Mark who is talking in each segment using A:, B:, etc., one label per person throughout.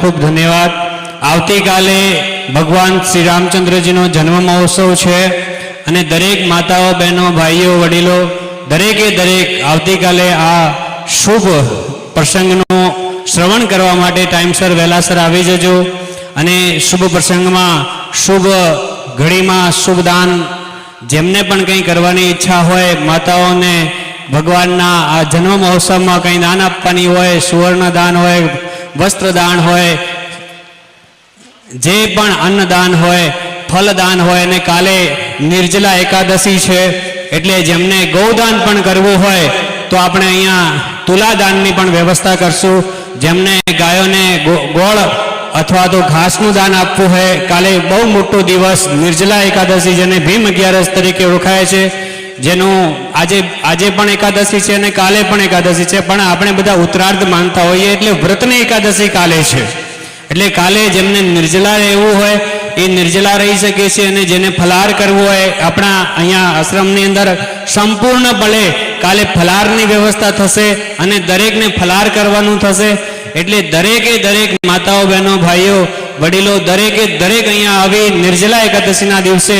A: ખૂબ ધન્યવાદ. આવતીકાલે ભગવાન શ્રી રામચંદ્રજીનો જન્મ મહોત્સવ છે અને દરેક માતાઓ, બહેનો, ભાઈઓ, વડીલો, દરેકે દરેક આવતીકાલે આ શુભ પ્રસંગનું શ્રવણ કરવા માટે ટાઈમસર વહેલાસર આવી જજો અને શુભ પ્રસંગમાં શુભ ઘડીમાં શુભ દાન જેમને પણ કંઈ કરવાની ઈચ્છા હોય, માતાઓને ભગવાનના આ જન્મ મહોત્સવમાં કંઈ દાન આપવાની હોય, સુવર્ણ દાન હોય વસ્ત્ર દાન હોય, જે પણ અન્નદાન હોય, ફલદાન હોય, અને કાલે નિર્જલા એકાદશી છે, એટલે જેમને ગૌદાન પણ કરવું હોય, તો આપણે અહીંયા તુલાદાનની પણ વ્યવસ્થા કરશું. જેમને ગાયોને ગોળ અથવા તો ઘાસનું દાન આપવું હોય, કાલે બહુ મોટો દિવસ નિર્જલા એકાદશી જેને ભીમ અગિયારસ તરીકે ઓળખાય છે. જેનું આજે આજે પણ એકાદશી છે અને કાલે પણ એકાદશી છે, પણ આપણે બધા ઉત્તરાર્ધ માનતા હોઈએ એટલે વ્રતની એકાદશી કાલે છે. એટલે કાલે જેમને નિર્જલા રહેવું હોય, એ નિર્જલા રહી શકે છે અને જેને ફલાર કરવો હોય, આપણા અહીંયા આશ્રમની અંદર સંપૂર્ણપણે કાલે ફલારની વ્યવસ્થા થશે અને દરેકને ફલાર કરવાનું થશે. એટલે દરેકે દરેક માતાઓ, બહેનો, ભાઈઓ, વડીલો દરેકે દરેક અહીંયા આવી નિર્જલા એકાદશીના દિવસે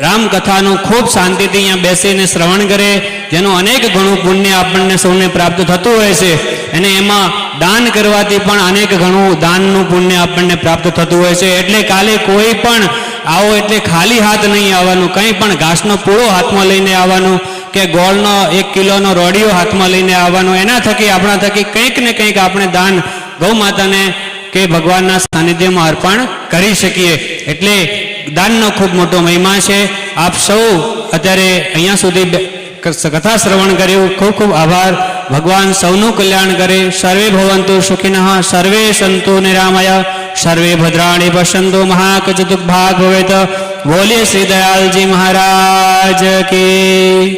A: રામકથાનું ખૂબ શાંતિથી અહીંયા બેસીને શ્રવણ કરે, જેનું અનેક ઘણું પુણ્ય આપણને સૌને પ્રાપ્ત થતું હોય છે. અને એમાં દાન કરવાથી પણ અનેક ઘણું દાનનું પુણ્ય આપણને પ્રાપ્ત થતું હોય છે. એટલે કાલે કોઈ પણ આવો એટલે ખાલી હાથ નહીં આવવાનું, કંઈ પણ ઘાસનો પૂળો હાથમાં લઈને આવવાનું કે ગોળનો એક કિલોનો રોડિયો હાથમાં લઈને આવવાનો, એના થકી, આપણા થકી કંઈક ને કંઈક આપણે દાન ગૌ માતાને કે ભગવાનના સાનિધ્યમાં અર્પણ કરી શકીએ. એટલે દાનનો ખૂબ મોટો મહિમા છે. આપ સૌ અત્યારે અહીંયા સુધી કથા શ્રવણ કર્યું. ખૂબ ખૂબ આભાર. ભગવાન સૌનું કલ્યાણ કરે. સર્વે ભવંતુ સુખિનઃ, સર્વે સંતુ નિરામય, સર્વે ભદ્રાણી પશ્યંતુ દુઃખ ભાગ ભવેત. બોલે શ્રી દયાલજી મહારાજ કી.